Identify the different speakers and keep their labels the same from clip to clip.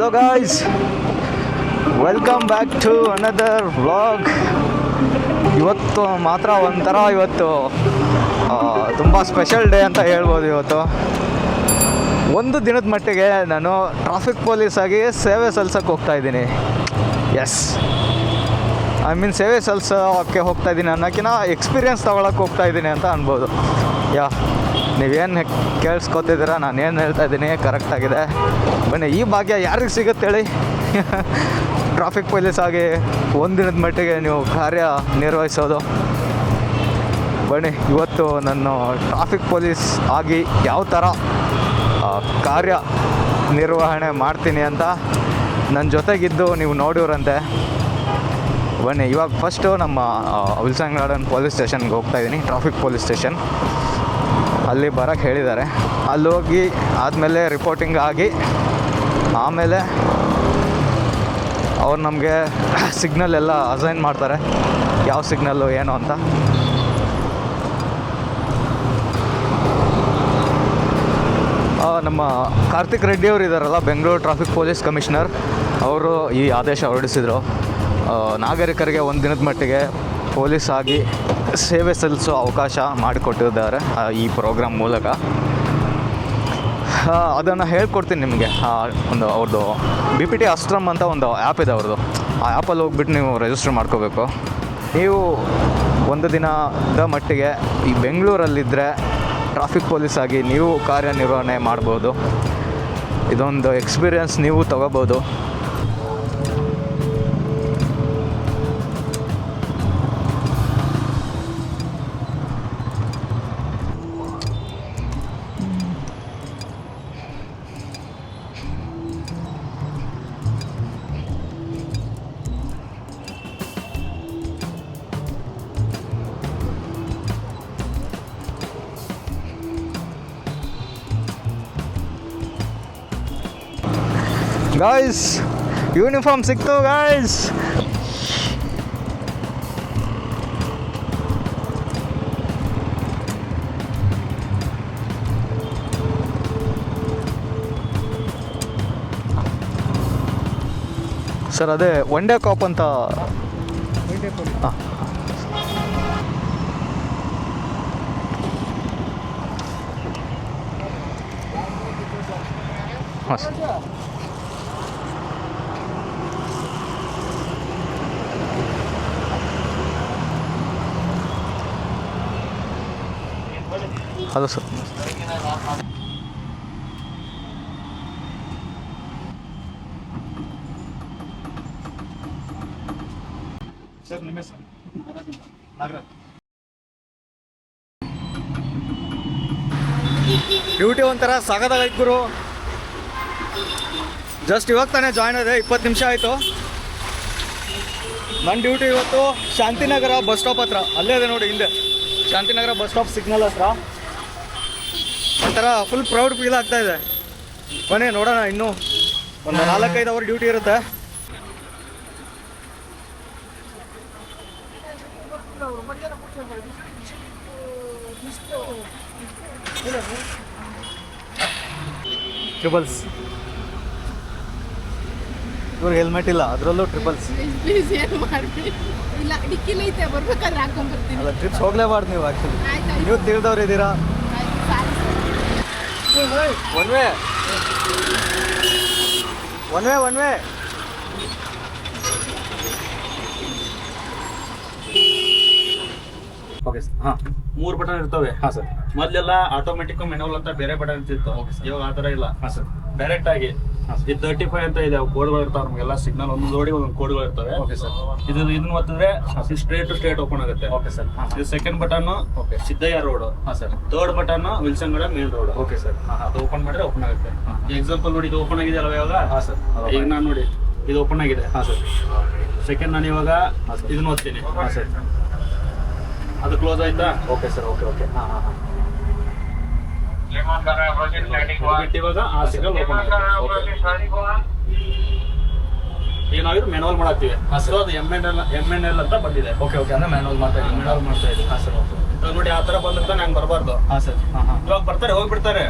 Speaker 1: Hello guys welcome back to another vlog ಇವತ್ತು ಮಾತ್ರ ಒಂಥರ ಇವತ್ತು ತುಂಬ ಸ್ಪೆಷಲ್ ಡೇ ಅಂತ ಹೇಳ್ಬೋದು ಇವತ್ತು. ಒಂದು ದಿನದ ಮಟ್ಟಿಗೆ ನಾನು ಟ್ರಾಫಿಕ್ ಪೊಲೀಸ್ ಆಗಿ ಸೇವೆ ಸಲ್ಸೋಕ್ಕೆ ಹೋಗ್ತಾ ಇದ್ದೀನಿ. ಎಸ್ ಐ ಮೀನ್ ಸೇವೆ ಸಲ್ಸೋಕ್ಕೆ ಹೋಗ್ತಾ ಇದ್ದೀನಿ ಅನ್ನೋಕ್ಕಿಂತ ಎಕ್ಸ್ಪೀರಿಯನ್ಸ್ ತೊಗೊಳಕ್ಕೆ ಹೋಗ್ತಾ ಇದ್ದೀನಿ ಅಂತ ಅನ್ಬೋದು. ಯಾ ನೀವೇನು ಕೇಳಿಸ್ಕೊತಿದ್ದೀರಾ? ನಾನು ಏನು ಹೇಳ್ತಾ ಇದ್ದೀನಿ ಕರೆಕ್ಟಾಗಿದೆ ಬನ್ನಿ, ಈ ಭಾಗ್ಯ ಯಾರಿಗೆ ಸಿಗುತ್ತೆ ಹೇಳಿ? ಟ್ರಾಫಿಕ್ ಪೊಲೀಸ್ ಆಗಿ ಒಂದಿನದ ಮಟ್ಟಿಗೆ ನೀವು ಕಾರ್ಯ ನಿರ್ವಹಿಸೋದು. ಬನ್ನಿ, ಇವತ್ತು ನಾನು ಟ್ರಾಫಿಕ್ ಪೊಲೀಸ್ ಆಗಿ ಯಾವ ಥರ ಕಾರ್ಯ ನಿರ್ವಹಣೆ ಮಾಡ್ತೀನಿ ಅಂತ ನನ್ನ ಜೊತೆಗಿದ್ದು ನೀವು ನೋಡಿವ್ರಂತೆ. ಬನ್ನಿ, ಇವಾಗ ಫಸ್ಟು ನಮ್ಮ ವಿಲ್ಸನ್ ಗಾರ್ಡನ್ ಪೊಲೀಸ್ ಸ್ಟೇಷನ್ಗೆ ಹೋಗ್ತಾ ಇದ್ದೀನಿ ಟ್ರಾಫಿಕ್ ಪೊಲೀಸ್ ಸ್ಟೇಷನ್ ಅಲ್ಲಿ ಬರೋಕ್ಕೆ ಹೇಳಿದ್ದಾರೆ. ಅಲ್ಲಿ ಹೋಗಿ ಆದಮೇಲೆ ರಿಪೋರ್ಟಿಂಗ್ ಆಗಿ ಆಮೇಲೆ ಅವ್ರು ನಮಗೆ ಸಿಗ್ನಲ್ ಎಲ್ಲ ಅಸೈನ್ ಮಾಡ್ತಾರೆ. ಯಾವ ಸಿಗ್ನಲ್ಲು ಏನು ಅಂತ. ನಮ್ಮ ಕಾರ್ತಿಕ್ ರೆಡ್ಡಿ ಅವರು ಇದ್ದಾರಲ್ಲ ಬೆಂಗಳೂರು ಟ್ರಾಫಿಕ್ ಪೊಲೀಸ್ ಕಮಿಷನರ್ ಅವರು ಈ ಆದೇಶ ಹೊರಡಿಸಿದರು. ನಾಗರಿಕರಿಗೆ ಒಂದು ದಿನದ ಮಟ್ಟಿಗೆ ಪೊಲೀಸ್ ಆಗಿ ಸೇವೆ ಸಲ್ಲಿಸೋ ಅವಕಾಶ ಮಾಡಿಕೊಟ್ಟಿದ್ದಾರೆ ಈ ಪ್ರೋಗ್ರಾಮ್ ಮೂಲಕ. ಅದನ್ನು ಹೇಳ್ಕೊಡ್ತೀನಿ ನಿಮಗೆ. ಒಂದು ಅವ್ರದ್ದು ಬಿ ಪಿ ಟಿ ಅಸ್ಟ್ರಮ್ ಅಂತ ಒಂದು ಆ್ಯಪ್ ಇದೆ ಅವ್ರದ್ದು ಆ ಆ್ಯಪಲ್ಲಿ ಹೋಗ್ಬಿಟ್ಟು ನೀವು ರಿಜಿಸ್ಟರ್ ಮಾಡ್ಕೋಬೇಕು. ನೀವು ಒಂದು ದಿನದ ಮಟ್ಟಿಗೆ ಈ ಬೆಂಗಳೂರಲ್ಲಿದ್ದರೆ ಟ್ರಾಫಿಕ್ ಪೊಲೀಸ್ ಆಗಿ ನೀವು ಕಾರ್ಯನಿರ್ವಹಣೆ ಮಾಡ್ಬೋದು. ಇದೊಂದು ಎಕ್ಸ್ಪೀರಿಯನ್ಸ್ ನೀವು ತಗೋಬೋದು. ಗಾಯ್ಸ್ ಯೂನಿಫಾರ್ಮ್ ಸಿಕ್ತು ಗಾಯ್ಸ್ ಸರ್ ಅದೇ ಒನ್ ಡೇ ಕಾಪ್ ಅಂತ ಹಾಂ ಹಾಂ. ಸರ್ ಹಲೋ ಸರ್ ಡ್ಯೂಟಿ ಒಂಥರ ಸಾಗದಾಗೈತೆ ಗುರು ಜಸ್ಟ್ ಇವಾಗ ತಾನೇ ಜಾಯ್ನ್ ಆದೆ, ಇಪ್ಪತ್ತು ನಿಮಿಷ ಆಯಿತು. ನನ್ನ ಡ್ಯೂಟಿ ಇವತ್ತು ಶಾಂತಿನಗರ ಬಸ್ ಸ್ಟಾಪ್ ಹತ್ರ. ಅಲ್ಲೇ ಇದೆ ನೋಡಿ ಹಿಂದೆ. ಶಾಂತಿನಗರ ಬಸ್ ಸ್ಟಾಪ್ ಸಿಗ್ನಲ್ ಹತ್ರ. ಒಂಥರ ಫುಲ್ ಪ್ರೌಡ್ ಫೀಲ್ ಆಗ್ತಾ ಇದೆ. ಕೊನೆ ನೋಡೋಣ ಇನ್ನೂ. ಒಂದು ನಾಲ್ಕೈದು ಅವರ್ ಡ್ಯೂಟಿ ಇರುತ್ತೆ. ಟ್ರಿಬಲ್ಸ್ ಇವ್ರಿಗೆ ಹೆಲ್ಮೆಟ್ ಇಲ್ಲ ಅದರಲ್ಲೂ ಟ್ರಿಬಲ್ಸ್
Speaker 2: ಪ್ಲೀಸ್ ಏನು ಮಾಡ್ಬೇಡಿ ಇಲ್ಲ ಡಿಕ್ಕಿಲಿ ಐತೆ ಬರ್ಬೇಕಾದ್ರೆ ಹಾಕೊಂಡ್ಬರ್ತೀನಿ
Speaker 1: ಅಲ್ಲ ಟ್ರಿಪ್ಸ್ ಹೋಗ್ಲೇಬಾರ್ದು ನೀವು ಆ್ಯಕ್ಚುಲಿ ನೀವು ತಿಳಿದವ್ರು ಇದ್ದೀರಾ? One way one way one way
Speaker 3: okay sir ಹಾಂ. ಮೂರು ಬಟನ್ ಇರ್ತವೆ.
Speaker 1: ಹಾಂ ಸರ್
Speaker 3: ಮೊದಲೆಲ್ಲ ಆಟೋಮೆಟಿಕ್ ಮೆನುವಲ್ ಅಂತ ಬೇರೆ ಬಟನ್ ಇರ್ತಿತ್ತು. ಇವಾಗ ಆ ಥರ ಇಲ್ಲ.
Speaker 1: ಹಾಂ ಸರ್
Speaker 3: ಡೈರೆಕ್ಟ್ ಆಗಿ. ಇದು ತರ್ಟಿ ಫೈವ್ ಅಂತ ಇದೆ ಕೋಡ್ಗಳು ಇರ್ತಾವೆ ನಮಗೆಲ್ಲ ಸಿಗ್ನಲ್ ಒಂದು ಓಡಿ ಒಂದೊಂದು ಕೋಡ್ಗಳು ಇರ್ತವೆ.
Speaker 1: ಓಕೆ ಸರ್
Speaker 3: ಇದು ಇದನ್ನ ಒತ್ತಿದ್ರೆ ಸ್ಟ್ರೇಟ್ ಟು ಸ್ಟ್ರೇಟ್ ಓಪನ್ ಆಗುತ್ತೆ.
Speaker 1: ಓಕೆ ಸರ್
Speaker 3: ಇದು ಸೆಕೆಂಡ್ ಬಟನ್. ಸಿದ್ದಯ್ಯ ರೋಡ್
Speaker 1: ಹಾಂ ಸರ್
Speaker 3: ಥರ್ಡ್ ಬಟನ್ ವಿಲ್ಸನ್ಗಡ ಮೇನ್ ರೋಡ್
Speaker 1: ಓಕೆ ಸರ್ ಹಾಂ
Speaker 3: ಅದು ಓಪನ್ ಮಾಡಿದ್ರೆ ಓಪನ್ ಆಗುತ್ತೆ. ಎಕ್ಸಾಂಪಲ್ ನೋಡಿ ಇದು ಓಪನ್ ಆಗಿದೆ ಅಲ್ವಾ ಇವಾಗ?
Speaker 1: ಹಾಂ ಸರ್
Speaker 3: ಈಗ ನಾನು ನೋಡಿ ಇದು ಓಪನ್ ಆಗಿದೆ.
Speaker 1: ಹಾಂ ಸರ್
Speaker 3: ಸೆಕೆಂಡ್ ನಾನು ಇವಾಗ. ಇದನ್ನ ಓದ್ತೀನಿ
Speaker 1: ಹಾಂ ಸರ್
Speaker 3: ಅದು ಕ್ಲೋಸ್ ಆಯ್ತಾ?
Speaker 1: ಓಕೆ ಸರ್ ಓಕೆ ಓಕೆ ಹಾಂ ಹಾಂ.
Speaker 3: ಇವಾಗ ಆ ಸಿಗ್ನಲ್ ಓಪನ್ ಈಗ ನಾವಿದು ಮೆನುವಲ್ ಮಾಡತ್ತೀವಿ
Speaker 1: ಹಾಂ, ಸರ್.
Speaker 3: ಸೊ ಅದು M N L M N L ಅಂತ ಬಂದಿದೆ.
Speaker 1: Okay okay. ಅಂದ್ರೆ ಮ್ಯಾನುವಲ್ ಮಾಡ್ತಾ ಇದ್ದೀವಿ
Speaker 3: ಮ್ಯಾನುವಲ್ ಮಾಡ್ತಾ ಇದ್ದೀವಿ.
Speaker 1: ಹಾಂ ಸರ್ ಓಕೆ
Speaker 3: ಇವಾಗ ನೋಡಿ ಆ ತರ ಬಂದಿರ್ತಾನೆ ಹಂಗ್ ಬರಬಾರ್ದು.
Speaker 1: ಹಾಂ ಸರ್ ಹಾಂ
Speaker 3: ಇವಾಗ ಬರ್ತಾರೆ ಹೋಗ್ಬಿಡ್ತಾರೆ.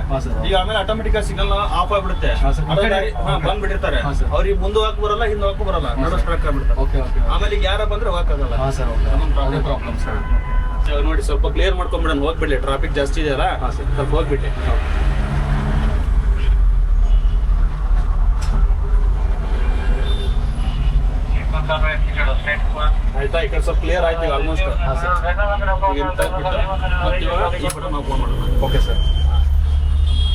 Speaker 3: ಈಗ ಆಮೇಲೆ ಆಟೋಮೆಟಿಕ್ ಸಿಗ್ನಲ್ ಆಫ್ ಆಗ್ಬಿಡುತ್ತೆ.
Speaker 1: ಹಾಂ
Speaker 3: ಬಂದ್ಬಿಟ್ಟಿರ್ತಾರೆ. ಅವ್ರಿಗೆ ಮುಂದೆ ಹಾಕ್ ಬರಲ್ಲ ಹಿಂದೆ ಹೋಗಕ್ ಬರಲ್ಲ. ನಡು ಸ್ಟ್ರಕ್ ಆಗ್ಬಿಡ್ತಾರೆ
Speaker 1: ಓಕೆ ಓಕೆ
Speaker 3: ಆಮೇಲೆ ಈಗ ಯಾರ ಬಂದ್ರೆ ಹೋಗಕ್ಕಾಗಲ್ಲ
Speaker 1: ಹಾಂ sir okay.
Speaker 3: Problem
Speaker 1: problem sir
Speaker 3: ಇವಾಗ ನೋಡಿ ಸ್ವಲ್ಪ ಕ್ಲಿಯರ್ ಮಾಡ್ಕೊಂಡ್ಬಿಡೋಣ ಹೋಗ್ಬಿಡ್ಲಿ ಟ್ರಾಫಿಕ್ ಜಾಸ್ತಿ ಇದೆಯಲ್ಲ. ಸ್ವಲ್ಪ ಹೋಗ್ಬಿಟ್ಟೆ ಆಯ್ತಾ ಈ ಕಡೆ ಸ್ವಲ್ಪ ಕ್ಲಿಯರ್ ಆಯ್ತು ಆಲ್ಮೋಸ್ಟ್
Speaker 1: ಓಕೆ ಸರ್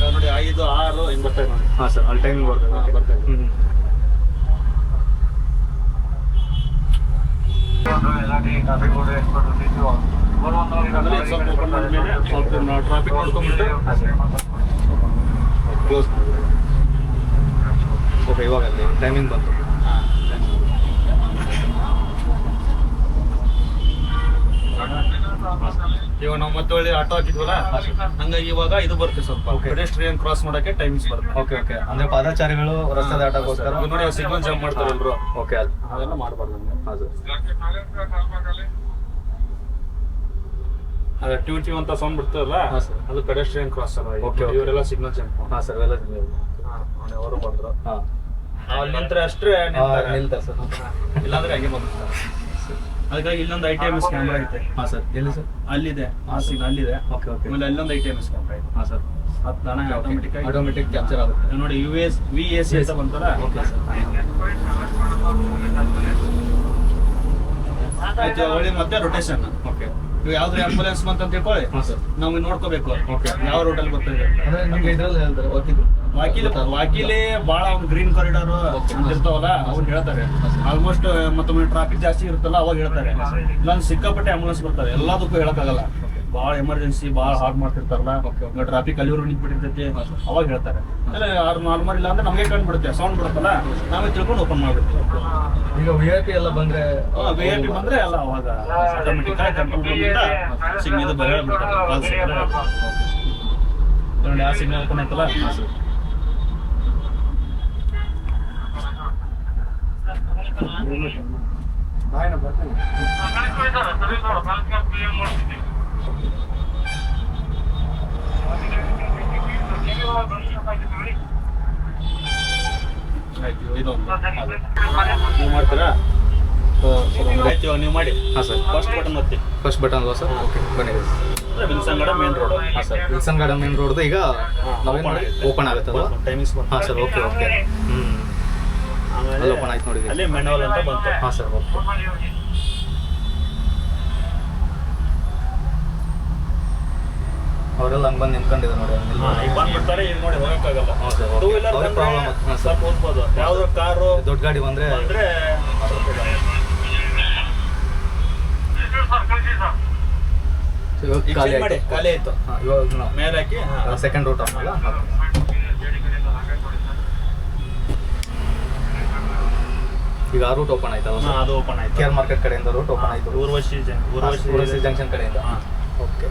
Speaker 3: ನೋಡಿ ಐದು ಆರು ಹಿಂಗ್ ಬರ್ತಾ ನೋಡಿ
Speaker 1: ಹಾಂ ಸರ್ ಅಲ್ಲಿ ಟೈಮಿಂಗ್ ಬರ್ತದೆ.
Speaker 3: ಹಾ, ಬರ್ತಾ ಇದೆ.
Speaker 1: ಹ್ಞೂ
Speaker 3: ಆಮೇಲೆ ಸ್ವಲ್ಪ ಓಪನ್ ಮಾಡಿದ್ಮೇಲೆ ಸ್ವಲ್ಪ ಟ್ರಾಫಿಕ್ ನೋಡ್ಕೊಂಡ್ಬಿಟ್ಟು ಕ್ಲೋಸ್
Speaker 1: ಓಕೆ ಇವಾಗ ಅಲ್ಲಿ ಟೈಮಿಂಗ್ ಬಂತು
Speaker 3: ಇವಾಗ ನಾವು ಮತ್ತೆ ಒಳ್ಳೆ ಆಟೋ ಹಾಕಿದ್ವಲ್ಲ. ಹಂಗಾಗಿ ಇವಾಗ ಇದು ಬರುತ್ತೆ ಸ್ವಲ್ಪ. ಪೆಡೆಸ್ಟ್ರಿಯನ್ ಕ್ರಾಸ್ ಮಾಡಕ್ಕೆ ಟೈಮಿಂಗ್ಸ್ ಬರುತ್ತೆ.
Speaker 1: ಓಕೆ ಓಕೆ ಅಂದ್ರೆ ಪಾದಾಚಾರಿಗಳು ರಸ್ತೆ
Speaker 3: ಆಟೋಗೋಸ್ಕರ ನೋಡಿ ಸಿಗ್ನಲ್ ಜಂಪ್ ಮಾಡ್ತಾರೆ ಎಲ್ರು.
Speaker 1: ಓಕೆ ಅದು
Speaker 3: ಅದೆಲ್ಲ ಮಾಡಬಾರ್ದು
Speaker 1: ಹಾಂ ಸರ್
Speaker 3: ಅದೇ ಟ್ಯೂನ್ ಟ್ಯೂ ಅಂತ ಸೌಂಡ್ ಬಿಡ್ತದಲ್ಲ
Speaker 1: ಹಾ, ಸರ್.
Speaker 3: ಅದು ಪೆಡೆಸ್ಟ್ರಿಯನ್ ಕ್ರಾಸ್ ಅಲ್ಲ
Speaker 1: ಓಕೆ.
Speaker 3: ಇವರೆಲ್ಲ ಸಿಗ್ನಲ್ ಜಂಪ್
Speaker 1: ಹಾಂ ಸರ್ ಎಲ್ಲ
Speaker 3: ಅವರು ಬಂದ್ರು.
Speaker 1: ಹಾಂ.
Speaker 3: ಅಲ್ಲಿ ನಿಂತ್ರೆ ಅಷ್ಟೇ ನಿಲ್ತಾರೆ.
Speaker 1: ನಿಲ್ತಾರೆ ಸರ್.
Speaker 3: ಇಲ್ಲಾಂದ್ರೆ ಹಂಗೆ ಬಂದ್ಬಿಡ್ತಾರೆ. ಅದಕ್ಕಾಗಿ ಇಲ್ಲೊಂದು I T M S camera ಐತೆ.
Speaker 1: ಹಾಂ ಸರ್ ಎಲ್ಲಿ ಸರ್?
Speaker 3: ಅಲ್ಲಿದೆ ಆ ಸಿಗ್ನಲ್ ಅಲ್ಲಿದೆ.
Speaker 1: ಓಕೆ ಓಕೆ
Speaker 3: ಆಮೇಲೆ ಅಲ್ಲೊಂದು I T M S camera ಇದೆ
Speaker 1: ಹಾಂ ಸರ್.
Speaker 3: ಅದು ತಾನೇ ಆಟೋಮೆಟಿಕ್ ಆಗಿ
Speaker 1: ಆಟೋಮೆಟಿಕ್ ಕ್ಯಾಪ್ಚರ್ ಆಗುತ್ತೆ.
Speaker 3: ನೋಡಿ ಯು ಎಸ್ ವಿ ಎಸ್ ಅಂತ ಬಂತಲ್ಲ?
Speaker 1: ಓಕೆ ಸರ್
Speaker 3: ಆಯ್ತು ಒಳ್ಳೆ ಮತ್ತೆ ರೊಟೇಷನ್
Speaker 1: ಓಕೆ
Speaker 3: ನೀವು ಯಾವ್ದು ಆಂಬುಲೆನ್ಸ್ ಬಂತ ಅಂತ ತಿಳ್ಕೊಳ್ಳಿ.
Speaker 1: ನಮ್ಗೆ ಸರ್.
Speaker 3: ನೋಡ್ಕೋಬೇಕು.
Speaker 1: ಓಕೆ
Speaker 3: ಯಾವ ಅಲ್ಲಿ ಬರ್ತಾ ಇದೆ.
Speaker 1: ಅಂದ್ರೆ ನಿಮ್ಗೆ ಇದ್ರಲ್ಲಿ ಹೇಳ್ತಾರೆ ಓಕೆ
Speaker 3: ವಾಕಿಲಿ ವಾಕಿಲಿ ಬಾಳ ಒಂದು ಗ್ರೀನ್ ಕಾರಿಡಾರ್. ಇರ್ತಾವಲ್ಲ ಅವ್ರು ಹೇಳ್ತಾರೆ. ಆಲ್ಮೋಸ್ಟ್ ಮತ್ತೊಮ್ಮೆ ಟ್ರಾಫಿಕ್ ಜಾಸ್ತಿ ಇರುತ್ತಲ್ಲ ಅವಾಗ ಹೇಳ್ತಾರೆ. ಇಲ್ಲ ಸಿಕ್ಕಾಪಟ್ಟೆ ಆಂಬುಲೆನ್ಸ್ ಬರ್ತಾರೆ. ಎಲ್ಲದಕ್ಕೂ ಹೇಳಕ್ಕಾಗಲ್ಲ. ಭಾಳ ಎಮರ್ಜೆನ್ಸಿ ಭಾಳ ಹಾರ್ಡ್ ಮಾಡ್ತಿರ್ತಾರಲ್ಲ.
Speaker 1: Okay, okay.
Speaker 3: ಟ್ರಾಫಿಕ್ ಅಲ್ಲಿವರೆಗೂ ನಿಂತ್ಬಿಟ್ಟಿರ್ತೈತಿ. ಅವಾಗ ಹೇಳ್ತಾರೆ. ನಾರ್ಮಲ್ ಇಲ್ಲ ಅಂದ್ರೆ ನಮಗೆ ಕಂಡುಬಿಡುತ್ತೆ ಸೌಂಡ್ ಬಿಡುತ್ತಲ್ಲ ನಾವೇ ತಿಳ್ಕೊಂಡು ಓಪನ್ ಮಾಡ್ಬಿಡ್ತೀವಿ.
Speaker 1: ಈಗ ವಿ ಐ ಪಿ ಎಲ್ಲ ಬಂದ್ರೆ
Speaker 3: ವಿ ಐ ಪಿ ಬಂದ್ರೆ ಎಲ್ಲ ಅವಾಗ ಆಟೋಮೆಟಿಕ್ ಆಗಿ ಕಂಟ್ರೋಲ್ ಸಿಗ್ನಲ್ ಬರ ಬಿಡ್ತಾರೆ ನೋಡಿ ಆ ಸಿಗ್ನಲ್ ಆಯ್ತು ಇದೊಂದು ನೀವು ಮಾಡ್ತೀರಾ ನೀವು ಮಾಡಿ
Speaker 1: ಹಾಂ ಸರ್
Speaker 3: ಫಸ್ಟ್ ಬಟನ್ ಒತ್ತಿ
Speaker 1: ಫಸ್ಟ್ ಬಟನ್ ಅಲ್ವಾ ಸರ್ ಓಕೆ ಬನ್ನಿ
Speaker 3: ವಿಲ್ಸನ್ ವಿಲ್ಸಂಗಡ ಮೇನ್ ರೋಡ್
Speaker 1: ಹಾಂ ಸರ್ ವಿಲ್ಸನ್ ಗಾರ್ಡನ್ ಮೇನ್ ರೋಡ್ದು ಈಗ ನಾವೇನು ಮಾಡಿ ಓಪನ್ ಆಗುತ್ತಲ್ವಾ
Speaker 3: ಟೈಮಿಂಗ್ಸ್
Speaker 1: ಹಾಂ ಸರ್ ಓಕೆ ಓಕೆ ಹ್ಞೂ open ಆಯ್ತು ನೋಡಿ.
Speaker 3: ಅಲ್ಲಿ ಮೆನುವಲ್ ಅಂತ ಬಂತು.
Speaker 1: ಹಾಂ ಸರ್ ಓಕೆ ಅವರೆಲ್ಲ ಹಂಗೆ ಬಂದು ನಿಂತ್ಕೊಂಡಿದ್ರು ನೋಡಿ ಅಲ್ಲಿ
Speaker 3: ಬಂದು ಬಿಡ್ತಾರೆ ಬಂದ್ಬಿಡ್ತಾರೆ ಈಗ ನೋಡಿ ಹೋಗಕ್ಕಾಗಲ್ಲ. ಟೂ ವೀಲರ್
Speaker 1: ಅವ್ರ ಪ್ರಾಬ್ಲಮ್ ಸರ್.
Speaker 3: ಸ್ವಲ್ಪ ಹೋಗ್ಬೋದು ಯಾವ್ದು ಕಾರು
Speaker 1: ದೊಡ್ಡ ಗಾಡಿ ಬಂದರೆ
Speaker 3: ಅಂದ್ರೆ
Speaker 1: ಇವಾಗ
Speaker 3: ಈಗ
Speaker 1: ಖಾಲಿ
Speaker 3: ಮಾಡಿ
Speaker 1: ಆಯ್ತು.
Speaker 3: ಖಾಲಿ ಆಯ್ತು.
Speaker 1: ಹಾಂ ಇವಾಗ ನಾವು
Speaker 3: ಮೇಲೆ ಹಾಕಿ
Speaker 1: ಸೆಕೆಂಡ್ ರೂಟ್ ಆಮೇಲೆ ಈಗ ಆ ರೂಟ್ ಓಪನ್ ಆಯ್ತಲ್ಲ
Speaker 3: ಅದು ಓಪನ್ ಆಯ್ತು.
Speaker 1: ಕೇರ್ ಮಾರ್ಕೆಟ್ ಕಡೆಯಿಂದ ರೂಟ್ ಓಪನ್ ಆಯ್ತು.
Speaker 3: ಊರ್ವಶಿ ಜಂಕ್ಷನ್ ಊರ್ವಶಿ
Speaker 1: ಜಂಕ್ಷನ್ ಕಡೆಯಿಂದ?
Speaker 3: ಹಾಂ.
Speaker 1: ಓಕೆ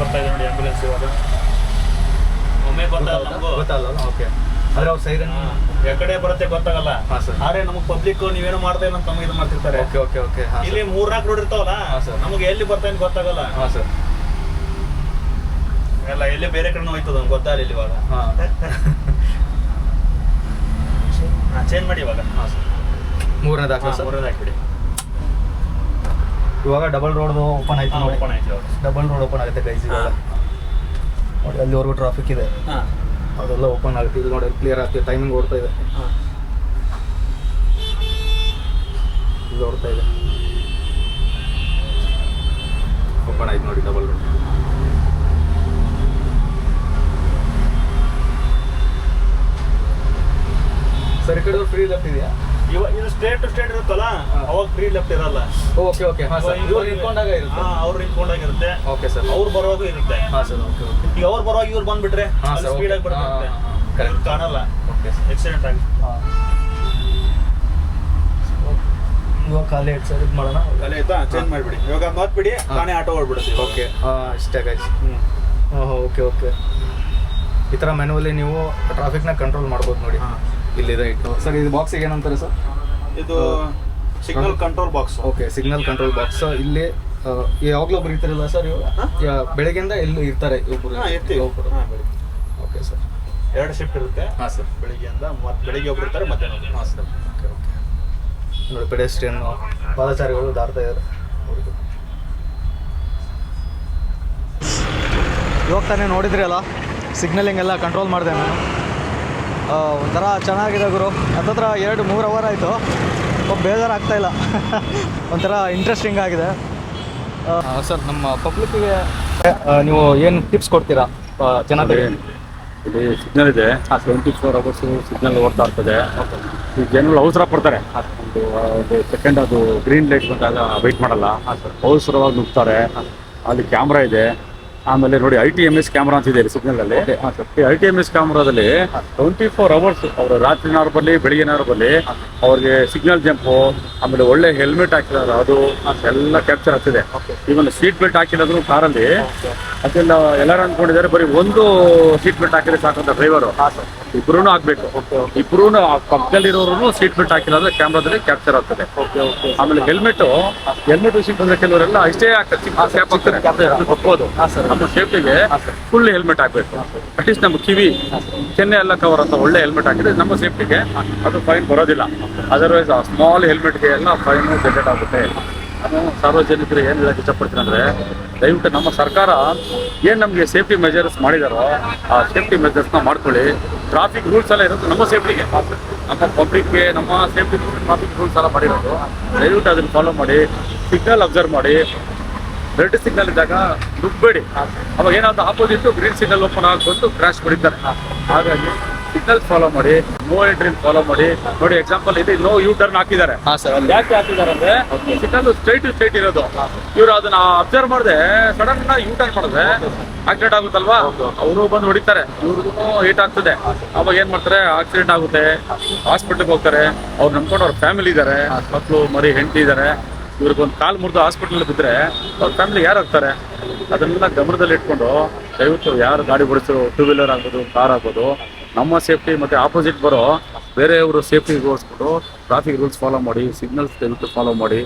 Speaker 3: ಬರ್ತಾ ಇದೆ ನೋಡಿ ಆಂಬುಲೆನ್ಸ್ ಇವಾಗ. ಒಮ್ಮೆ ಗೊತ್ತಾಗಲ್ಲ ನಮಗೂ.
Speaker 1: ಗೊತ್ತಲ್ಲ ಓಕೆ ಆದ್ರೆ ಅವ್ರು ಸೈರನ್
Speaker 3: ಎಕಡೆ ಬರುತ್ತೆ ಗೊತ್ತಾಗಲ್ಲ.
Speaker 1: ಹಾಂ ಸರ್
Speaker 3: ಆದ್ರೆ ನಮಗ್ ಪಬ್ಲಿಕ್ ನೀವೇನು ಮಾಡ್ತಾ ಇಲ್ಲ ಅಂತ ನಮಗೆ ಇದು ಮಾಡ್ತಿರ್ತಾರೆ.
Speaker 1: ಓಕೆ ಓಕೆ ಓಕೆ ಹಾಂ
Speaker 3: ಇಲ್ಲಿ ಮೂರ್ನಾಲ್ಕು ರೋಡ್ ಇರ್ತಾವಲ್ಲ
Speaker 1: ಹಾ, ಸರ್
Speaker 3: ನಮಗೆ ಎಲ್ಲಿ ಬರ್ತಾ ಅಂತ ಗೊತ್ತಾಗಲ್ಲ.
Speaker 1: ಹಾಂ ಸರ್
Speaker 3: ಎಲ್ಲ ಎಲ್ಲಿ ಬೇರೆ ಕಡೆ ಹೋಯ್ತದ ಗೊತ್ತಾಗಲ್ಲ ಇಲ್ಲಿ ಇವಾಗ.
Speaker 1: ಹಾಂ.
Speaker 3: ಚೇಂಜ್ ಮಾಡಿ ಇವಾಗ.
Speaker 1: ಹಾಂ ಸರ್ ಮೂರನೇ ದಾಖಲೆ ಸರ್
Speaker 3: ಮೂರನೇದು ಹಾಕ್ಬಿಡಿ.
Speaker 1: ಇವಾಗ ಡಬಲ್ ರೋಡ್ ಓಪನ್ ಆಯ್ತು ನೋಡಿ.
Speaker 3: ಓಪನ್ ಆಯ್ತು
Speaker 1: ಡಬಲ್ ರೋಡ್ ಓಪನ್ ಆಗುತ್ತೆ ಗೈಸ್ ಇವಾಗ. ನೋಡಿ ಅಲ್ಲಿವರೆಗೂ ಟ್ರಾಫಿಕ್ ಇದೆ. ಅದೆಲ್ಲ ಓಪನ್ ಆಗುತ್ತೆ. ಇಲ್ಲಿ ನೋಡಿ ಕ್ಲಿಯರ್ ಆಗ್ತಿದೆ ಟೈಮಿಂಗ್ ಓಡ್ತಾ ಇದೆ. ಇದು ಓಡ್ತಾ ಇದೆ. ಓಪನ್ ಆಯ್ತು ನೋಡಿ ಡಬಲ್ ರೋಡ್ ಸರ್ ಈ ಕಡೆ ಫ್ರೀ ಲೆಫ್ಟ್ ಇದೆಯಾ?
Speaker 3: ಇವಾಗ ಇದು ಸ್ಟೇಟ್ ಟು ಸ್ಟೇಟ್ ಇರುತ್ತಲ್ಲ?
Speaker 1: ಹಾ.
Speaker 3: ಅವಾಗ ಫ್ರೀ ಲೆಫ್ಟ್ ಇರಲ್ಲ.
Speaker 1: ಓಕೆ ಓಕೆ ಹಾಂ ಸರ್. ಇವ್ರು ನಿಂತ್ಕೊಂಡಾಗ ಇರುತ್ತೆ.
Speaker 3: ಹಾಂ ಅವ್ರು ನಿಂತ್ಕೊಂಡಾಗಿರುತ್ತೆ.
Speaker 1: Okay sir.
Speaker 3: ಅವ್ರು ಬರುವಾಗ ಇರುತ್ತೆ.
Speaker 1: ಹಾಂ ಸರ್. ಓಕೆ
Speaker 3: ಈಗ ಅವ್ರು ಬರುವಾಗ ಇವ್ರು ಬಂದ್ಬಿಟ್ರೆ
Speaker 1: ಹಾಂ ಸರ್
Speaker 3: ಸ್ಪೀಡ್ ಆಗಿ ಬರ್ತಿರುತ್ತೆ
Speaker 1: ಕರೆಕ್ಟ್
Speaker 3: ಕಾಣಲ್ಲ.
Speaker 1: Okay sir.
Speaker 3: ಆಕ್ಸಿಡೆಂಟ್ ಆಗಿ.
Speaker 1: ಹಾಂ. ಇವಾಗ ಖಾಲಿ ಆಯ್ತು ಸರ್. ಇದು ಮಾಡೋಣ?
Speaker 3: ಖಾಲಿ ಆಯ್ತಾ? ಚೇಂಜ್ ಮಾಡಿಬಿಡಿ. ಇವಾಗ ಮಾತ್ಬಿಡಿ
Speaker 1: ಹಾ.
Speaker 3: ತಾನೇ ಆಟೋ ಓಡ್ಬಿಡುತ್ತೆ
Speaker 1: ಓಕೆ ಇಷ್ಟೇ ಗೈಸ್ ಹ್ಞೂ ಓಕೆ ಓಕೆ ಈ ಥರ ಮೆನುವಲ್ಲಿ ನೀವು ಟ್ರಾಫಿಕ್ನ ಕಂಟ್ರೋಲ್ ಮಾಡ್ಬೋದು ನೋಡಿ.
Speaker 3: ಹಾ.
Speaker 1: ಇಲ್ಲಿದೆ ಇಟ್ಟು ಸರ್ ಇದು ಬಾಕ್ಸಿಗೆ ಏನಂತಾರೆ ಸರ್?
Speaker 3: ಇದು signal control box
Speaker 1: okay signal control box ಇಲ್ಲಿ ಯಾವಾಗಲೂ ಒಬ್ರು ಇರ್ತಾರಲ್ಲ ಸರ್ ಇವಾಗ? ಯಾ- ಬೆಳಗ್ಗೆಯಿಂದ ಇಲ್ಲಿ ಇರ್ತಾರೆ ಒಬ್ಬರು ಓಕೆ ಸರ್
Speaker 3: ಎರಡು ಶಿಫ್ಟ್ ಇರುತ್ತೆ.
Speaker 1: ಹಾಂ ಸರ್
Speaker 3: ಬೆಳಗ್ಗೆಯಿಂದ ಮತ್ತೆ ಬೆಳಗ್ಗೆ ಒಬ್ರು ಇರ್ತಾರೆ ಮಧ್ಯಾಹ್ನ
Speaker 1: ಹಾಂ ಸರ್ ಓಕೆ ಓಕೆ ನೋಡಿ ಪೆಡೆಸ್ಟ್ರಿಯನ್ ಪಾದಚಾರಿಗಳು ದಾರ್ತಾ ಇದ್ದಾರೆ ಇವಾಗ ತಾನೇ ನೋಡಿದ್ರಿ ಅಲ್ಲ? ಸಿಗ್ನಲಿಂಗ್ ಎಲ್ಲ ಕಂಟ್ರೋಲ್ ಮಾಡಿದೆ ನಾನು. ಒಂಥರ ಚೆನ್ನಾಗಿದೆ ಗುರು. ಹತ್ತತ್ರ ಎರಡು ಮೂರು ಅವರ್ ಆಯಿತು. ಬೇಜಾರಾಗ್ತಾ ಇಲ್ಲ. ಒಂಥರ ಇಂಟ್ರೆಸ್ಟಿಂಗ್ ಆಗಿದೆ. ಸರ್ ನಮ್ಮ ಪಬ್ಲಿಕ್ಕಿಗೆ ನೀವು ಏನು ಟಿಪ್ಸ್ ಕೊಡ್ತೀರಾ ಚೆನ್ನಾಗಿದೆ
Speaker 4: ಇಲ್ಲಿ ಸಿಗ್ನಲ್ ಇದೆ. ಟ್ವೆಂಟಿ ಫೋರ್ ಅವರ್ಸು ಸಿಗ್ನಲ್ ಓಡ್ತಾ ಇರ್ತದೆ. ಈ ಜನಗಳು ಅವಸರ ಪಡ್ತಾರೆ. ಒಂದು ಸೆಕೆಂಡ್ ಅದು ಗ್ರೀನ್ ಲೈಟ್ ಬಂದಾಗ ವೆಯ್ಟ್ ಮಾಡಲ್ಲ. ಅವಸರವಾಗಿ ನುಗ್ತಾರೆ. ಅಲ್ಲಿ ಕ್ಯಾಮ್ರಾ ಇದೆ. ಆಮೇಲೆ ನೋಡಿ I T M S camera ಅಂತ ಇದೆ ಸಿಗ್ನಲ್ ಅಲ್ಲಿ. ಈ ಐ ಟಿ ಎಂ ಎಸ್ ಕ್ಯಾಮ್ರಾದಲ್ಲಿ ಟ್ವೆಂಟಿ ಫೋರ್ ಅವರ್ಸ್ ಅವರು ರಾತ್ರಿನಾರು ಬರಲಿ ಬೆಳಿಗ್ಗೆನಾರು ಬರಲಿ ಅವ್ರಿಗೆ ಸಿಗ್ನಲ್ ಜಂಪು ಆಮೇಲೆ ಒಳ್ಳೆ ಹೆಲ್ಮೆಟ್ ಹಾಕಿದಾರ ಅದು ಎಲ್ಲ ಕ್ಯಾಪ್ಚರ್ ಆಗ್ತಿದೆ. ಇವನ್ ಸೀಟ್ ಬೆಲ್ಟ್ ಹಾಕಿರೋದು ಕಾರಲ್ಲಿ ಅದೆಲ್ಲ ಎಲ್ಲರೂ ಅನ್ಕೊಂಡಿದ್ದಾರೆ ಬರೀ ಒಂದು ಸೀಟ್ ಬೆಲ್ಟ್ ಹಾಕಿದ್ರೆ ಸಾಕಂತ ಡ್ರೈವರು ಇಬ್ರು ಆಗ್ಬೇಕು. ಇಬ್ರು ಪಕ್ಕದಲ್ಲಿರೋರು ಸೀಟ್ ಬೆಲ್ಟ್ ಹಾಕಿಲ್ಲ ಅಂದ್ರೆ ಕ್ಯಾಮ್ರಾದಲ್ಲಿ ಕ್ಯಾಪ್ಚರ್ ಆಗ್ತದೆ. ಆಮೇಲೆ ಹೆಲ್ಮೆಟ್ ಹೆಲ್ಮೆಟ್ ವಿಷಯಕ್ಕೆ ಬಂದ್ರೆ ಕೆಲವರೆಲ್ಲ ಇಷ್ಟೇ ತಪ್ಪೋದು. ನಮ್ಮ ಸೇಫ್ಟಿಗೆ ಫುಲ್ ಹೆಲ್ಮೆಟ್ ಹಾಕ್ಬೇಕು ಅಟ್ಲೀಸ್ಟ್ ನಮ್ಮ ಕಿವಿ ಚೆನ್ನೈ ಎಲ್ಲ ಕವರ್ ಅಂತ ಒಳ್ಳೆ ಹೆಲ್ಮೆಟ್ ಹಾಕಿದ್ರೆ ನಮ್ಮ ಸೇಫ್ಟಿಗೆ ಅದು ಫೈನ್ ಬರೋದಿಲ್ಲ. ಅದರ್ವೈಸ್ ಸ್ಮಾಲ್ ಹೆಲ್ಮೆಟ್ಗೆ ಎಲ್ಲ ಫೈನ್ ಜನರೇಟ್ ಆಗುತ್ತೆ. ಸಾರ್ವಜನಿಕರು ಏನು ಹೇಳಕ್ಕೆ ಇಷ್ಟಪಡ್ತೀನಿ ಅಂದರೆ, ದಯವಿಟ್ಟು ನಮ್ಮ ಸರ್ಕಾರ ಏನು ನಮಗೆ ಸೇಫ್ಟಿ ಮೆಜರ್ಸ್ ಮಾಡಿದಾರೋ, ಆ ಸೇಫ್ಟಿ ಮೆಜರ್ಸ್ನ ಮಾಡ್ಕೊಳ್ಳಿ. ಟ್ರಾಫಿಕ್ ರೂಲ್ಸ್ ಎಲ್ಲ ಇರೋದು ನಮ್ಮ ಸೇಫ್ಟಿಗೆ ನಮ್ಮ ಪಬ್ಲಿಕ್ಗೆ ನಮ್ಮ ಸೇಫ್ಟಿ ಟ್ರಾಫಿಕ್ ರೂಲ್ಸ್ ಎಲ್ಲ ಮಾಡಿರೋದು. ದಯವಿಟ್ಟು ಅದನ್ನು ಫಾಲೋ ಮಾಡಿ ಸಿಗ್ನಲ್ ಅಬ್ಸರ್ವ್ ಮಾಡಿ. ರೆಡ್ ಸಿಗ್ನಲ್ ಇದ್ದಾಗ ನುಗ್ಬೇಡಿ. ಅವಾಗ ಏನಾದರೂ ಆಪೋಸಿಟ್ ಗ್ರೀನ್ ಸಿಗ್ನಲ್ ಓಪನ್ ಆಗಿ ಬಂದು ಕ್ರ್ಯಾಶ್ ಹೊಡಿತಾರೆ. ಹಾಗಾಗಿ ಸಿಗ್ನಲ್ ಫಾಲೋ ಮಾಡಿ ನೋ ಎಂಟ್ರಿ ಫಾಲೋ ಮಾಡಿ. ನೋಡಿ ಎಕ್ಸಾಂಪಲ್ ಇದೆ ನೋ ಯೂ ಟರ್ನ್ ಹಾಕಿದ್ದಾರೆ.
Speaker 1: ಹಾಂ ಸರ್. ಅಲ್ಲಿ
Speaker 4: ಯಾಕೆ ಹಾಕಿದ್ದಾರೆ ಅಂದ್ರೆ ಸಿಗ್ನಲ್ ಸ್ಟ್ರೈಟ್ ಸ್ಟ್ರೈಟ್ ಇರೋದು. ಇವ್ರು ಅದನ್ನ ಅಬ್ಸರ್ವ್ ಮಾಡಿದೆ ಸಡನ್ ಯೂ ಟರ್ನ್ ಮಾಡಿದ್ರೆ ಆಕ್ಸಿಡೆಂಟ್ ಆಗುತ್ತಲ್ವಾ? ಅವರು ಬಂದು ಹೊಡಿತಾರೆ. ಇವ್ರಿಗೂ ಏಟ್ ಆಗ್ತದೆ. ಅವಾಗ ಏನ್ ಮಾಡ್ತಾರೆ ಆಕ್ಸಿಡೆಂಟ್ ಆಗುತ್ತೆ. ಹಾಸ್ಪಿಟಲ್ಗೆ ಹೋಗ್ತಾರೆ. ಅವ್ರು ನಂಬ್ಕೊಂಡು ಅವ್ರ ಫ್ಯಾಮಿಲಿ ಇದ್ದಾರೆ ಮಕ್ಕಳು ಮರಿ ಹೆಂಡತಿ ಇದ್ದಾರೆ ಇವ್ರಿಗೊಂದು ಕಾಲು ಮುರಿದು ಹಾಸ್ಪಿಟಲ್ ಬಿದ್ದರೆ ಅವ್ರ ಫ್ಯಾಮಿಲಿ ಯಾರು ಆಗ್ತಾರೆ? ಅದನ್ನೆಲ್ಲ ಗಮನದಲ್ಲಿ ಇಟ್ಕೊಂಡು ದಯವಿಟ್ಟು ಯಾರು ಗಾಡಿ ಓಡಿಸೋ ಟೂ ವೀಲರ್ ಆಗ್ಬೋದು ಕಾರ್ ಆಗ್ಬೋದು ನಮ್ಮ ಸೇಫ್ಟಿ ಮತ್ತೆ ಆಪೋಸಿಟ್ ಬರೋ ಬೇರೆಯವರು ಸೇಫ್ಟಿ ಓಡಿಸ್ಬಿಟ್ಟು ಟ್ರಾಫಿಕ್ ರೂಲ್ಸ್ ಫಾಲೋ ಮಾಡಿ ಸಿಗ್ನಲ್ಸ್ ದಯವಿಟ್ಟು ಫಾಲೋ ಮಾಡಿ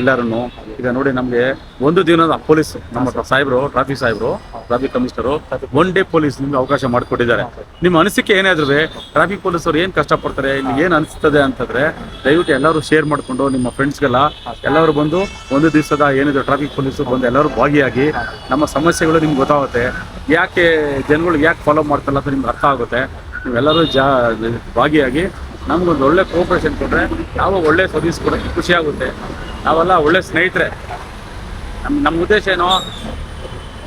Speaker 4: ಎಲ್ಲರೂ ಈಗ ನೋಡಿ ನಮಗೆ ಒಂದು ದಿನದ ಪೊಲೀಸ್ ನಮ್ಮ ಸಾಹೇಬರು ಟ್ರಾಫಿಕ್ ಸಾಹೇಬರು traffic commissioner one day police ನಿಮ್ಗೆ ಅವಕಾಶ ಮಾಡಿಕೊಟ್ಟಿದ್ದಾರೆ. ನಿಮ್ಮ ಅನಿಸಿಕೆ ಏನಾದ್ರೂ ಟ್ರಾಫಿಕ್ ಪೊಲೀಸರು ಏನು ಕಷ್ಟಪಡ್ತಾರೆ, ಇಲ್ಲಿ ಏನು ಅನಿಸ್ತದೆ ಅಂತಂದರೆ ದಯವಿಟ್ಟು ಎಲ್ಲರೂ ಶೇರ್ ಮಾಡಿಕೊಂಡು ನಿಮ್ಮ ಫ್ರೆಂಡ್ಸ್ಗೆಲ್ಲ ಎಲ್ಲರೂ ಬಂದು ಒಂದು ದಿವಸದ ಏನಿದೆ ಟ್ರಾಫಿಕ್ ಪೊಲೀಸರು ಬಂದು ಎಲ್ಲರೂ ಭಾಗಿಯಾಗಿ ನಮ್ಮ ಸಮಸ್ಯೆಗಳು ನಿಮ್ಗೆ ಗೊತ್ತಾಗುತ್ತೆ. ಯಾಕೆ ಜನಗಳು ಯಾಕೆ ಫಾಲೋ ಮಾಡ್ತಾರಲ್ಲ ಅಂತ ನಿಮ್ಗೆ ಅರ್ಥ ಆಗುತ್ತೆ. ನೀವೆಲ್ಲರೂ ಜಾ ಭಾಗಿಯಾಗಿ ನಮಗೊಂದು ಒಳ್ಳೆ ಕೋಪರೇಷನ್ ಕೊಟ್ಟರೆ ನಾವು ಒಳ್ಳೆ ಸರ್ವಿಸ್ ಕೊಡೋಕ್ಕೆ ಖುಷಿಯಾಗುತ್ತೆ ನಾವೆಲ್ಲ ಒಳ್ಳೆ ಸ್ನೇಹಿತರೆ. ನಮ್ಮ ನಮ್ಮ ಉದ್ದೇಶ ಏನೋ?